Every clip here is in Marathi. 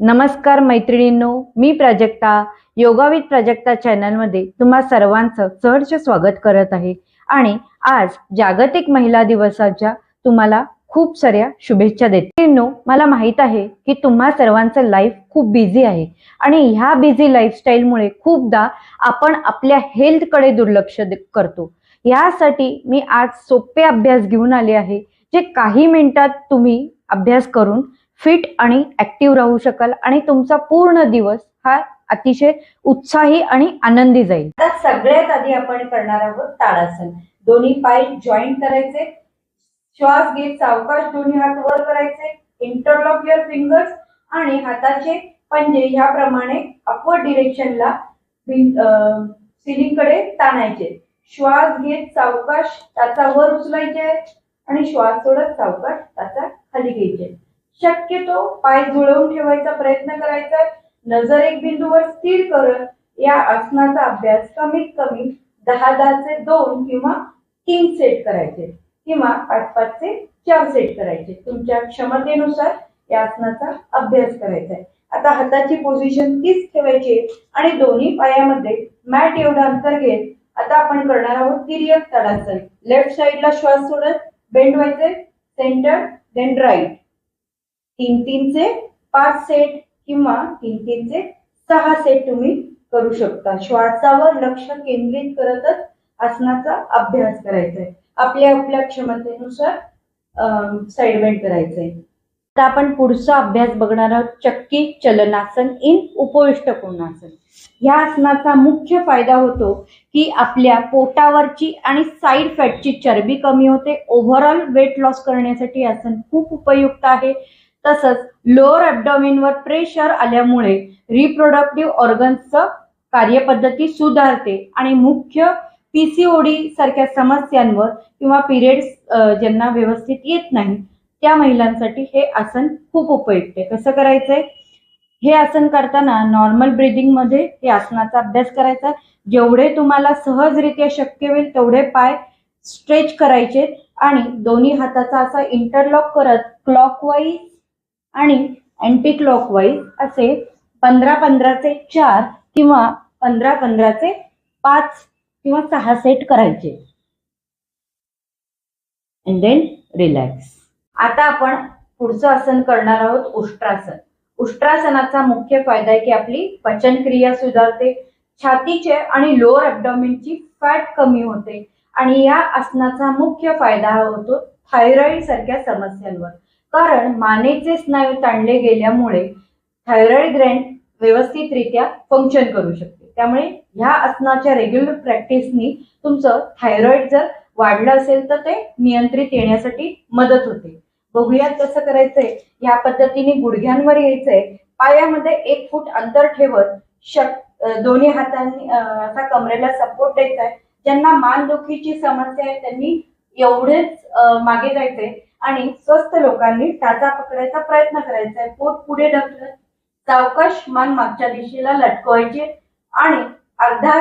नमस्कार मैत्रिणींनो मी प्राजक्ता योगावित प्राजक्ता चॅनलमध्ये तुम्हा सर्वांचं सहर्ष स्वागत करत आहे. आणि आज जागतिक महिला दिवसाच्या तुम्हाला खूप साऱ्या शुभेच्छा देते. मला माहीत आहे की तुम्हा सर्वांचं लाईफ खूप बिझी आहे. आणि ह्या बिझी लाईफस्टाईलमुळे खूपदा आपण आपल्या हेल्थकडे दुर्लक्ष करतो. यासाठी मी आज सोपे अभ्यास घेऊन आले आहे जे काही मिनिटात तुम्ही अभ्यास करून फिट आणि ऍक्टिव्ह राहू शकाल आणि तुमचा पूर्ण दिवस हा अतिशय उत्साही आणि आनंदी जाईल. आता सगळ्यात आधी आपण करणार आहोत ताडासन. दोन्ही पाय जॉईंट करायचे. श्वास घेत सावकाश दोन्ही हात वर करायचे. इंटरलॉक युअर फिंगर्स आणि हाताचे पंजे ह्याप्रमाणे अपवर्ड डिरेक्शनला सिलिंगकडे ताणायचे. श्वास घेत सावकाश त्याचा वर उचलायचे आणि श्वास सोडत सावकाश त्याचा खाली घ्यायचे. शक्यतो पाय जुळवून ठेवायचा प्रयत्न करायचा नजर एक बिंदूवर स्थिर करत या आसनाचा अभ्यास कमीत कमी दहा दहाचे दोन किंवा तीन सेट करायचे किंवा पाच पाचचे चार सेट करायचे. तुमच्या क्षमतेनुसार या आसनाचा अभ्यास करायचा आहे. आता हाताची पोझिशन तीच ठेवायची आणि दोन्ही पायामध्ये मॅट एवढं अंतर घेत आता आपण करणार आहोत तिर्यक तडासन लेफ्ट साईडला श्वास सोडत बेंड व्हायचे सेंटर देन राईट तीन तीनचे पाच सेट किंवा तीन तीनचे सहा सेट तुम्ही करू शकता. श्वासावर लक्ष केंद्रित करतच आसनाचा अभ्यास करायचा आहे आपल्या आपल्या क्षमतेनुसार साईड बेंड करायचं आहे आता आपण पुढचा अभ्यास बघणार आहोत. चक्की चलनासन इन उपविष्ट कोणासन या आसनाचा मुख्य फायदा होतो की आपल्या पोटावरची आणि साईड फॅटची चरबी कमी होते. ओव्हरऑल वेट लॉस करण्यासाठी आसन खूप उपयुक्त आहे. तसंच लोअर ॲबडॉमिनवर प्रेशर आल्यामुळे रिप्रोडक्टिव्ह ऑर्गन्सचं कार्यपद्धती सुधारते आणि मुख्य पीसीओडी सारख्या समस्यांवर किंवा पिरियड्स ज्यांना व्यवस्थित येत नाही त्या महिलांसाठी हे आसन खूप उपयुक्त आहे. कसं करायचंय? हे आसन करताना नॉर्मल ब्रिदिंगमध्ये हे आसनाचा अभ्यास करायचा. जेवढे तुम्हाला सहजरित्या शक्य होईल तेवढे पाय स्ट्रेच करायचे आणि दोन्ही हाताचा असा इंटरलॉक करत क्लॉकवाईज आणि अँटी क्लॉकवाईज असे पंधरा पंधराचे चार किंवा पंधरा पंधराचे पाच किंवा सहा सेट करायचे. अँड देन रिलॅक्स आता आपण पुढचं आसन करणार आहोत उष्ट्रासन. उष्ट्रासनाचा मुख्य फायदा आहे की आपली पचनक्रिया सुधारते छातीचे आणि लोअर ॲबडॉमिनची फॅट कमी होते. आणि या आसनाचा मुख्य फायदा हा होतो थायरॉईड सारख्या समस्यांवर. कारण मानेचे स्नायू ताणले गेल्यामुळे थायरॉइड ग्रँड व्यवस्थितरित्या फंक्शन करू शकते. त्यामुळे ह्या आसनाच्या रेग्युलर प्रॅक्टिसनी तुमचं थायरॉइड जर वाढलं असेल तर ते नियंत्रित येण्यासाठी मदत होते. बघूयात कसं करायचंय. या पद्धतीने गुडघ्यांवर यायचंय. पायामध्ये एक फूट अंतर ठेवत शक दोन्ही हातांनी असा कमरेला सपोर्ट द्यायचा आहे ज्यांना मानदुखीची समस्या आहे त्यांनी एवढेच मागे जायचंय. आणि स्वस्थ लोकांनी टाचा पकडायचा प्रयत्न करायचा आहे. पोट पुढे ढकलत सावकाश मान मागच्या दिशेला लटकवायचे आणि अर्धा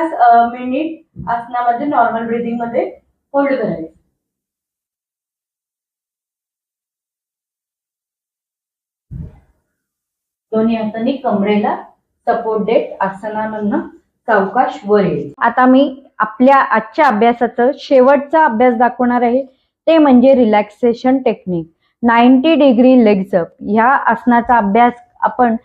मिनिट आसनामध्ये नॉर्मल ब्रिदिंगमध्ये होल्ड करायचे. दोन्ही हातांनी कमरेला सपोर्ट देत आसनामधनं सावकाश वर येईल. आता मी आपल्या आजच्या अभ्यासाचं शेवटचा अभ्यास दाखवणार आहे. ते म्हणजे relaxation technique ninety degree legs up ह्या आसनाचा अभ्यास आपण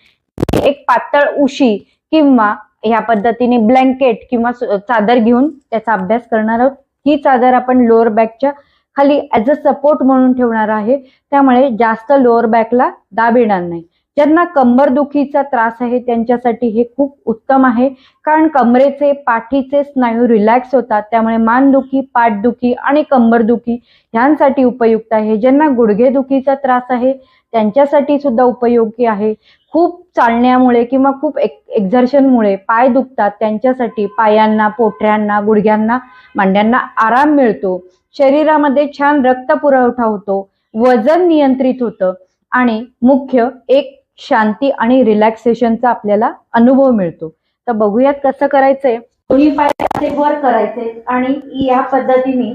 एक पातळ उशी किंवा ह्या पद्धतीने ब्लँकेट किंवा चादर घेऊन त्याचा अभ्यास करणार आहोत. ही चादर आपण लोअर बॅकच्या खाली ऍज अ सपोर्ट म्हणून ठेवणार आहे. त्यामुळे जास्त लोअर बॅकला दाब येणार नाही. ज्यांना कंबरदुखीचा त्रास आहे त्यांच्यासाठी हे खूप उत्तम आहे. कारण कमरेचे पाठीचे स्नायू रिलॅक्स होतात. त्यामुळे मानदुखी पाठदुखी आणि कंबरदुखी ह्यांसाठी उपयुक्त आहे. ज्यांना गुडघेदुखीचा त्रास आहे त्यांच्यासाठी सुद्धा उपयोगी आहे. खूप चालण्यामुळे किंवा खूप एक एक्झर्शनमुळे पाय दुखतात. त्यांच्यासाठी पायांना पोटऱ्यांना गुडघ्यांना मांड्यांना आराम मिळतो. शरीरामध्ये छान रक्त पुरवठा होतो. वजन नियंत्रित होतं. आणि मुख्य एक शांती आणि रिलॅक्सेशनचा आपल्याला अनुभव मिळतो. तर बघूयात कसं करायचंय. दोन्ही पाय असे वर करायचे आणि या पद्धतीने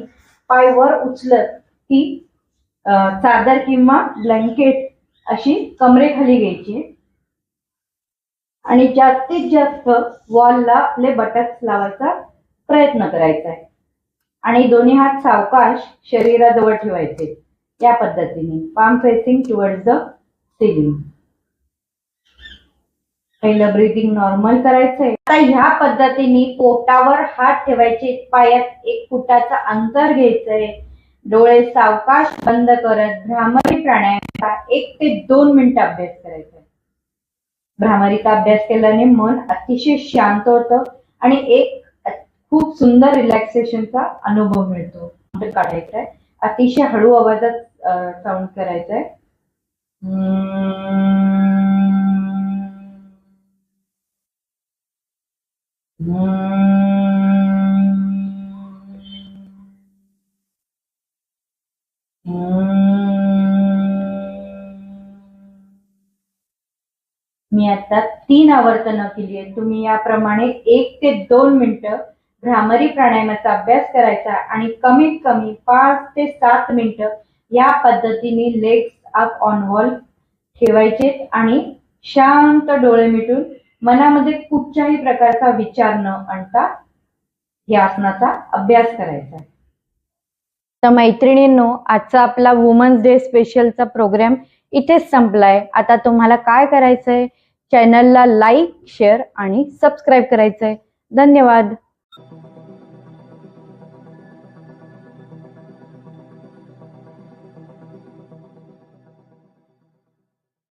पाय वर उचलत ती चादर किंवा ब्लँकेट अशी कमरेखाली घ्यायची. आणि जास्तीत जास्त वॉलला आपले बटक्स लावायचा प्रयत्न करायचा आहे. आणि दोन्ही हात सावकाश शरीराजवळ ठेवायचे. या पद्धतीने. Palm facing towards the ceiling पहिलं ब्रिदिंग नॉर्मल करायचंय. आता ह्या पद्धतीने पोटावर हात ठेवायचे पायात एक फुटाचं अंतर घ्यायचंय. डोळे सावकाश बंद करत भ्रामरी प्राणायामचा एक ते दोन मिनिट अभ्यास करायचा. आहे भ्रामरीचा अभ्यास केल्याने मन अतिशय शांत होतं आणि एक खूप सुंदर रिलॅक्सेशनचा अनुभव मिळतो. काढायचा आहे अतिशय हळू आवाजात साऊंड करायचा आहे मी आता तीन आवर्तनं केली आहेत तुम्ही याप्रमाणे एक ते दोन मिनिटं भ्रामरी प्राणायामाचा अभ्यास करायचा आणि कमीत कमी पाच ते सात मिनिटं या पद्धतीने लेग्स अप ऑन वॉल ठेवायचे आणि शांत डोळे मिटून मनामध्ये कुठच्याही प्रकारचा विचार न आणता या आसनाचा अभ्यास करायचा आहे. तर मैत्रिणींनो आजचा आपला वुमन्स डे स्पेशलचा प्रोग्राम इथेच संपलाय. आता तुम्हाला काय करायचंय? चॅनलला लाईक शेअर आणि सबस्क्राईब करायचंय. धन्यवाद.